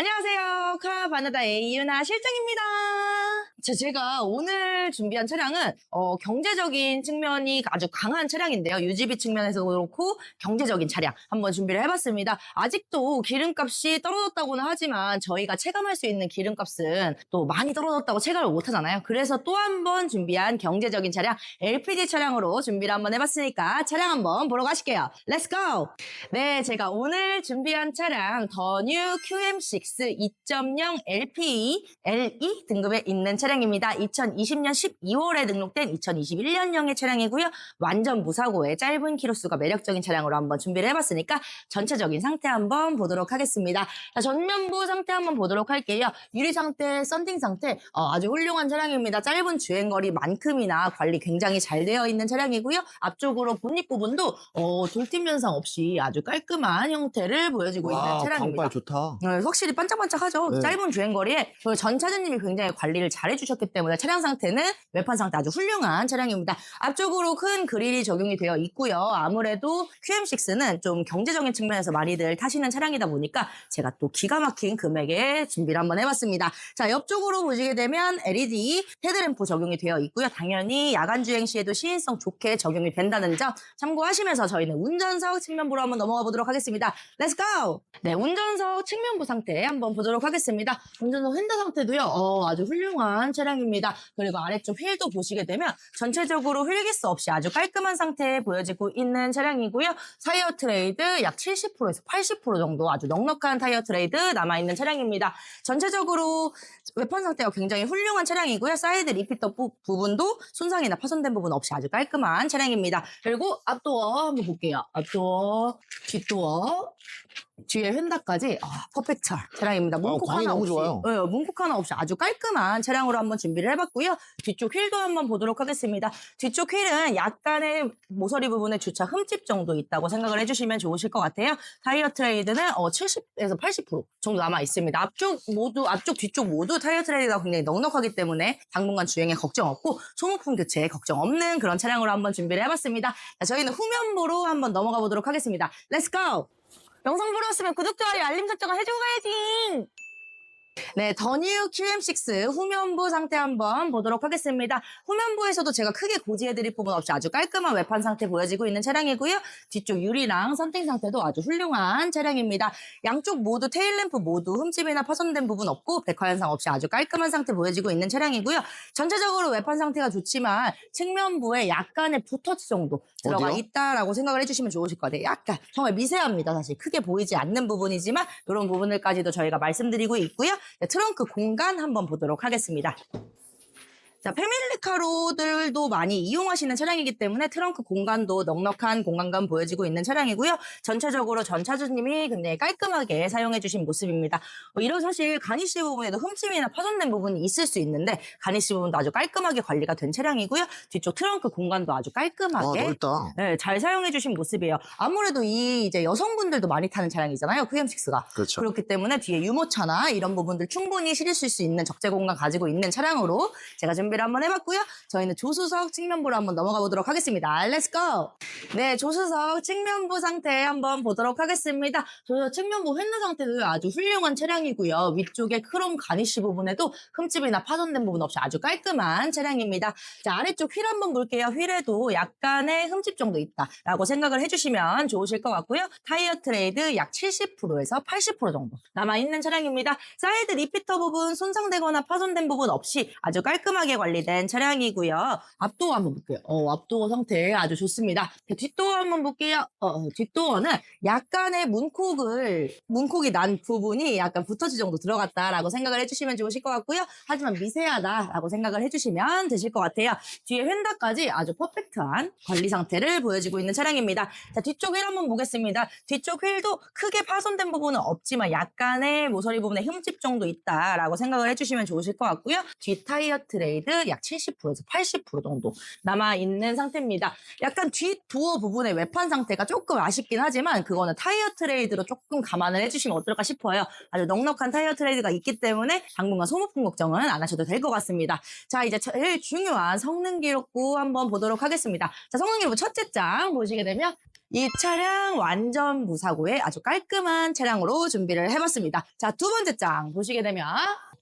안녕하세요. 카바나다의 이유나 실장입니다. 자, 제가 오늘 준비한 차량은 어, 경제적인 측면이 아주 강한 차량인데요. 유지비 측면에서 그렇고 경제적인 차량 한번 준비를 해봤습니다. 아직도 기름값이 떨어졌다고는 하지만 저희가 체감할 수 있는 기름값은 또 많이 떨어졌다고 체감을 못하잖아요. 그래서 또 한 번 준비한 경제적인 차량 LPG 차량으로 준비를 한번 해봤으니까 차량 한번 보러 가실게요. 렛츠 고! 네, 제가 오늘 준비한 차량 더 뉴 QM6 2.0 LPE LE 등급에 있는 차량 입니다. 2020년 12월에 등록된 2021년형의 차량이고요. 완전 무사고의 짧은 키로수가 매력적인 차량으로 한번 준비를 해봤으니까 전체적인 상태 한번 보도록 하겠습니다. 자, 전면부 상태 한번 보도록 할게요. 유리 상태, 썬팅 상태 어, 아주 훌륭한 차량입니다. 짧은 주행거리만큼이나 관리 굉장히 잘 되어 있는 차량이고요. 앞쪽으로 본닛 부분도 어, 돌팀 현상 없이 아주 깔끔한 형태를 보여주고 있는 와, 차량입니다. 광발 좋다. 네, 확실히 반짝반짝하죠. 네. 짧은 주행거리에 저희 전 차주님이 굉장히 관리를 잘 해주 셨기 때문에 차량 상태는 외판 상태 아주 훌륭한 차량입니다. 앞쪽으로 큰 그릴이 적용이 되어 있고요. 아무래도 QM6는 좀 경제적인 측면에서 많이들 타시는 차량이다 보니까 제가 또 기가 막힌 금액에 준비를 한번 해봤습니다. 자, 옆쪽으로 보시게 되면 LED 헤드램프 적용이 되어 있고요. 당연히 야간 주행 시에도 시인성 좋게 적용이 된다는 점 참고하시면서 저희는 운전석 측면부로 한번 넘어가 보도록 하겠습니다. 렛츠 고! 네, 운전석 측면부 상태 한번 보도록 하겠습니다. 운전석 핸드 상태도요, 어, 아주 훌륭한 차량입니다. 그리고 아래쪽 휠도 보시게 되면 전체적으로 휠기스 없이 아주 깔끔한 상태에 보여지고 있는 차량이고요. 타이어 트레이드 약 70%에서 80% 정도 아주 넉넉한 타이어 트레이드 남아있는 차량입니다. 전체적으로 외판 상태가 굉장히 훌륭한 차량이고요. 사이드 리피터 부, 부분도 손상이나 파손된 부분 없이 아주 깔끔한 차량입니다. 그리고 앞도어 한번 볼게요. 앞도어, 뒷도어, 뒤에 휀다까지 아, 퍼펙트한 차량입니다. 문콕 광이 하나 없이, 좋아요. 네, 문콕 하나 없이 아주 깔끔한 차량으로 한번 준비를 해봤고요. 뒤쪽 휠도 한번 보도록 하겠습니다. 뒤쪽 휠은 약간의 모서리 부분에 주차 흠집 정도 있다고 생각을 해주시면 좋으실 것 같아요. 타이어 트레이드는 어, 70에서 80% 정도 남아 있습니다. 앞쪽 모두 앞쪽 뒤쪽 모두 타이어 트레이드가 굉장히 넉넉하기 때문에 당분간 주행에 걱정 없고 소모품 교체에 걱정 없는 그런 차량으로 한번 준비를 해봤습니다. 자, 저희는 후면부로 한번 넘어가 보도록 하겠습니다. 고! 영상 보러 왔으면 구독, 좋아요, 알림 설정을 해주고 가야지! 네, 더뉴 QM6 후면부 상태 한번 보도록 하겠습니다. 후면부에서도 제가 크게 고지해드릴 부분 없이 아주 깔끔한 외판 상태 보여지고 있는 차량이고요. 뒤쪽 유리랑 선팅 상태도 아주 훌륭한 차량입니다. 양쪽 모두 테일램프 모두 흠집이나 파손된 부분 없고 백화 현상 없이 아주 깔끔한 상태 보여지고 있는 차량이고요. 전체적으로 외판 상태가 좋지만 측면부에 약간의 붓터치 정도 들어가 어디요? 있다라고 생각을 해주시면 좋으실 것 같아요. 약간 정말 미세합니다. 사실 크게 보이지 않는 부분이지만 이런 부분들까지도 저희가 말씀드리고 있고요. 네, 트렁크 공간 한번 보도록 하겠습니다. 자, 패밀리카로들도 많이 이용하시는 차량이기 때문에 트렁크 공간도 넉넉한 공간감 보여지고 있는 차량이고요. 전체적으로 전 차주님이 굉장히 깔끔하게 사용해 주신 모습입니다. 어, 이런 사실 가니쉬 부분에도 흠집이나 파손된 부분이 있을 수 있는데 가니쉬 부분도 아주 깔끔하게 관리가 된 차량이고요. 뒤쪽 트렁크 공간도 아주 와, 깔끔하게 넓다. 네, 잘 사용해 주신 모습이에요. 아무래도 이 이제 여성분들도 많이 타는 차량이잖아요. QM6가. 그렇죠. 그렇기 때문에 뒤에 유모차나 이런 부분들 충분히 실으실 수 있는 적재 공간 가지고 있는 차량으로 제가 준비를 한번 해봤고요. 저희는 조수석 측면부로 한번 넘어가 보도록 하겠습니다. 렛츠 고! 네, 조수석 측면부 상태 한번 보도록 하겠습니다. 조수석 측면부 휠너 상태도 아주 훌륭한 차량이고요. 위쪽에 크롬 가니쉬 부분에도 흠집이나 파손된 부분 없이 아주 깔끔한 차량입니다. 자, 아래쪽 휠 한번 볼게요. 휠에도 약간의 흠집 정도 있다라고 생각을 해주시면 좋으실 것 같고요. 타이어 트레이드 약 70%에서 80% 정도 남아있는 차량입니다. 사이드 리피터 부분 손상되거나 파손된 부분 없이 아주 깔끔하게 관리된 차량이고요. 앞도어 한번 볼게요. 어, 앞도어 상태 아주 좋습니다. 자, 뒷도어 한번 볼게요. 어, 어, 뒷도어는 약간의 문콕을, 문콕이 난 부분이 약간 붓터지 정도 들어갔다라고 생각을 해주시면 좋으실 것 같고요. 하지만 미세하다라고 생각을 해주시면 되실 것 같아요. 뒤에 휀다까지 아주 퍼펙트한 관리 상태를 보여지고 있는 차량입니다. 자, 뒤쪽 휠 한번 보겠습니다. 뒤쪽 휠도 크게 파손된 부분은 없지만 약간의 모서리 부분에 흠집 정도 있다라고 생각을 해주시면 좋으실 것 같고요. 뒤 타이어 트레이드 약 70%에서 80% 정도 남아있는 상태입니다. 약간 뒤 도어 부분의 외판 상태가 조금 아쉽긴 하지만 그거는 타이어 트레이드로 조금 감안을 해주시면 어떨까 싶어요. 아주 넉넉한 타이어 트레이드가 있기 때문에 당분간 소모품 걱정은 안 하셔도 될 것 같습니다. 자, 이제 제일 중요한 성능 기록부 한번 보도록 하겠습니다. 자, 성능 기록부 첫째 장 보시게 되면 이 차량 완전 무사고의 아주 깔끔한 차량으로 준비를 해봤습니다. 자, 두 번째 장 보시게 되면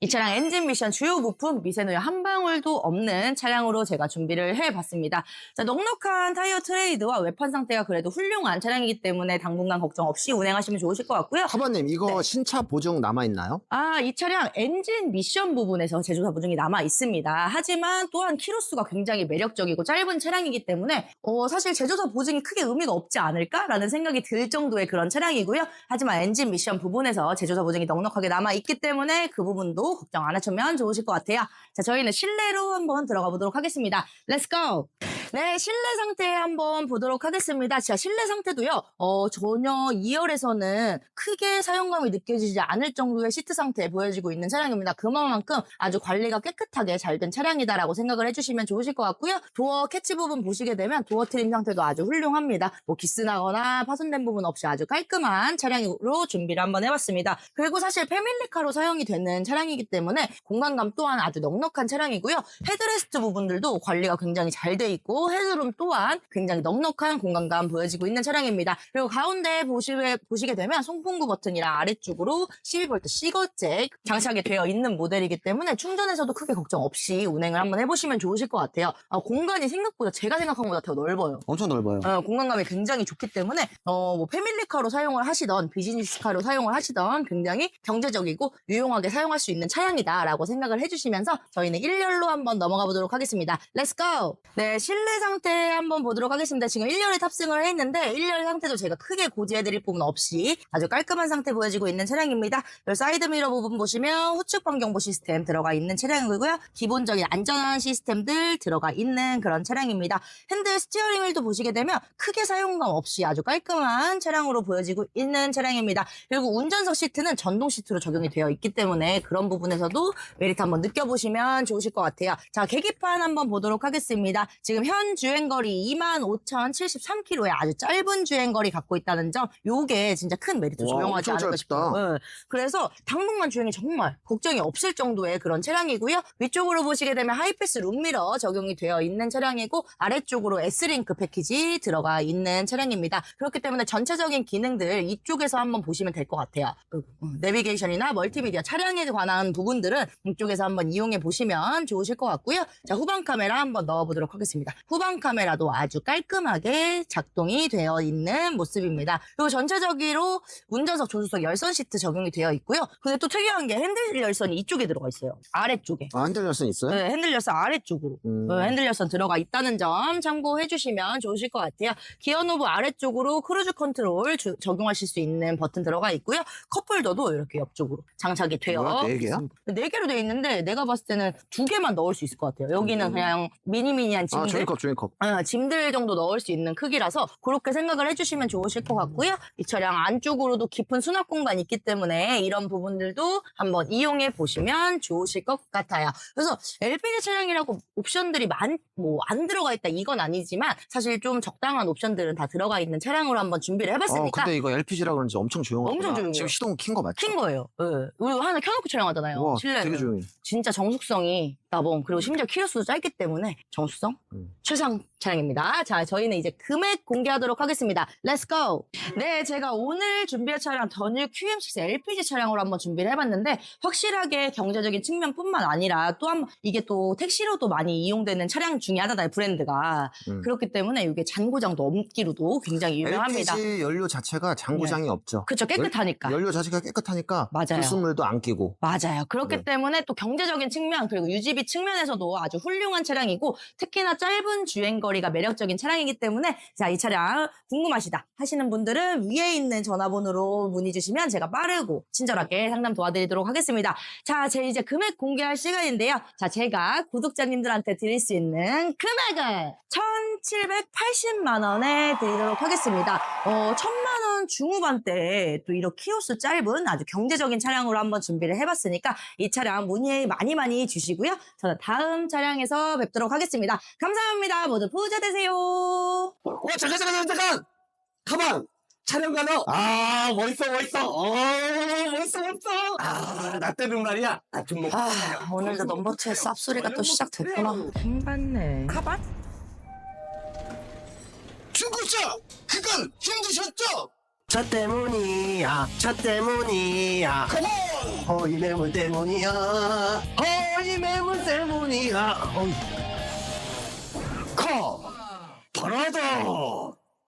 이 차량 엔진 미션 주요 부품 미세누유 한 방울도 없는 차량으로 제가 준비를 해봤습니다. 자, 넉넉한 타이어 트레이드와 외판 상태가 그래도 훌륭한 차량이기 때문에 당분간 걱정 없이 운행하시면 좋으실 것 같고요. 사모님 이거 네. 신차 보증 남아 있나요? 아, 이 차량 엔진 미션 부분에서 제조사 보증이 남아 있습니다. 하지만 또한 키로수가 굉장히 매력적이고 짧은 차량이기 때문에 어, 사실 제조사 보증이 크게 의미가 없지 않을까라는 생각이 들 정도의 그런 차량이고요. 하지만 엔진 미션 부분에서 제조사 보증이 넉넉하게 남아 있기 때문에 그 부분도 걱정 안 하시면 좋으실 것 같아요. 자, 저희는 실내로 한번 들어가 보도록 하겠습니다. 렛츠 고! 네, 실내 상태 한번 보도록 하겠습니다. 자, 실내 상태도요, 어, 전혀 2열에서는 크게 사용감이 느껴지지 않을 정도의 시트 상태 보여지고 있는 차량입니다. 그만큼 아주 관리가 깨끗하게 잘 된 차량이다라고 생각을 해주시면 좋으실 것 같고요. 도어 캐치 부분 보시게 되면 도어 트림 상태도 아주 훌륭합니다. 뭐 기스나거나 파손된 부분 없이 아주 깔끔한 차량으로 준비를 한번 해봤습니다. 그리고 사실 패밀리카로 사용이 되는 차량이기 때문에 공간감 또한 아주 넉넉한 차량이고요. 헤드레스트 부분들도 관리가 굉장히 잘 돼 있고 헤드룸 또한 굉장히 넉넉한 공간감 보여지고 있는 차량입니다. 그리고 가운데 보시게, 보시게 되면 송풍구 버튼이랑 아래쪽으로 12V C거잭 장착이 되어 있는 모델이기 때문에 충전에서도 크게 걱정 없이 운행을 한번 해보시면 좋으실 것 같아요. 아, 공간이 생각보다 제가 생각한 것보다 더 넓어요. 엄청 넓어요. 어, 공간감이 굉장히 좋기 때문에 어, 뭐 패밀리카로 사용을 하시던 비즈니스카로 사용을 하시던 굉장히 경제적이고 유용하게 사용할 수 있는 차량이다라고 생각을 해주시면서 저희는 1열로 한번 넘어가 보도록 하겠습니다. 렛츠 고! 네, 실내 상태 한번 보도록 하겠습니다. 지금 1열에 탑승을 했는데 1열 상태도 제가 크게 고지해드릴 부분 없이 아주 깔끔한 상태 보여지고 있는 차량입니다. 이 사이드 미러 부분 보시면 후측 방경보 시스템 들어가 있는 차량이고요. 기본적인 안전한 시스템들 들어가 있는 그런 차량입니다. 핸들 스티어링 휠도 보시게 되면 크게 사용감 없이 아주 깔끔한 차량으로 보여지고 있는 차량입니다. 그리고 운전석 시트는 전동 시트로 적용이 되어 있기 때문에 그런 부분 에서도 메리트 한번 느껴보시면 좋으실 것 같아요. 자, 계기판 한번 보도록 하겠습니다. 지금 현 주행거리 25,073km의 아주 짧은 주행거리 갖고 있다는 점, 요게 진짜 큰 메리트 와, 조용하지 않을까 싶어요. 네. 그래서 당분간 주행이 정말 걱정이 없을 정도의 그런 차량이고요. 위쪽으로 보시게 되면 하이패스 룸미러 적용이 되어 있는 차량이고 아래쪽으로 S링크 패키지 들어가 있는 차량입니다. 그렇기 때문에 전체적인 기능들 이쪽에서 한번 보시면 될 것 같아요. 그, 음, 내비게이션이나 멀티미디어 차량에 관한 부분들은 이쪽에서 한번 이용해 보시면 좋으실 것 같고요. 자 후방 카메라 한번 넣어보도록 하겠습니다. 후방 카메라도 아주 깔끔하게 작동이 되어 있는 모습입니다. 그리고 전체적으로 운전석, 조수석 열선 시트 적용이 되어 있고요. 근데 또 특이한 게 핸들 열선이 이쪽에 들어가 있어요. 아래쪽에. 아, 핸들 열선 있어요? 네, 핸들 열선 아래쪽으로. 음. 어, 핸들 열선 들어가 있다는 점 참고해 주시면 좋으실 것 같아요. 기어 노브 아래쪽으로 크루즈 컨트롤 주- 적용하실 수 있는 버튼 들어가 있고요. 컵홀더도 이렇게 옆쪽으로 장착이 되어 네 개야? 네 개로 되어 있는데 내가 봤을 때는 두 개만 넣을 수 있을 것 같아요. 여기는 음. 그냥 미니미니한 아, 짐들 조인컵, 조인컵. 어, 짐들 정도 넣을 수 있는 크기라서 그렇게 생각을 해주시면 좋으실 것 같고요. 이 차량 안쪽으로도 깊은 수납 공간이 있기 때문에 이런 부분들도 한번 이용해 보시면 좋으실 것 같아요. 그래서 LPG 차량이라고 옵션들이 많, 뭐, 안 들어가 있다 이건 아니지만 사실 좀 적당한 옵션들은 다 들어가 있는 차량으로 한번 준비를 어, 해봤으니까 근데 이거 LPG라 그런지 엄청 조용하구나. 엄청 조용해요. 지금 시동 킨 거 맞죠? 킨 거예요. 예. 우리 하나 켜놓고 촬영하 잖아요. 와, 실내는. 되게 조용해. 진짜 정숙성이 나봉 그리고 심지어 키로수도 짧기 때문에 정숙성 음. 최상 차량입니다. 자, 저희는 이제 금액 공개하도록 하겠습니다. 렛츠 고! 네, 제가 오늘 준비할 차량 더뉴 QM6 LPG 차량으로 한번 준비를 해봤는데 확실하게 경제적인 측면뿐만 아니라 또 한 이게 또 택시로도 많이 이용되는 차량 중에 하나다 브랜드가 음. 그렇기 때문에 이게 잔고장도 없기로도 굉장히 유명합니다. LPG 연료 자체가 장고장이 없죠. 그렇죠, 깨끗하니까. 연료 자체가 깨끗하니까 맞아요. 불순물도 안 끼고. 맞아요. 그렇기 네. 때문에 또 경제적인 측면 그리고 유지비 측면에서도 아주 훌륭한 차량이고 특히나 짧은 주행거리가 매력적인 차량이기 때문에 자 이 차량 궁금하시다 하시는 분들은 위에 있는 전화번호로 문의 주시면 제가 빠르고 친절하게 상담 도와드리도록 하겠습니다. 자, 제 이제 금액 공개할 시간인데요. 자, 제가 구독자님들한테 드릴 수 있는 금액은 1,780만 원에 드리도록 하겠습니다. 어, 1,000만 원 중후반대에 또 이렇게 키로수 짧은 아주 경제적인 차량으로 한번 준비를 해봤으니까 이 차량 문의 많이 많이 주시고요. 저는 다음 차량에서 뵙도록 하겠습니다. 감사합니다. 모두 부자 되세요. 어, 잠깐, 잠깐, 잠깐, 잠깐! 가만! 촬영 가너! 아, 멋있어, 멋있어! 어, 멋있어, 멋있어! 아, 나 때는 말이야. 아, 좀. 아, 오늘도 넘버트의 쌉소리가 또 시작됐구나. 힘받네. 가만? 중고차! 그건 힘드셨죠? 저 때문이야 저 때문이야 컴온 허위 매물 때문이야 허위 매물 때문이야 어이. パラダ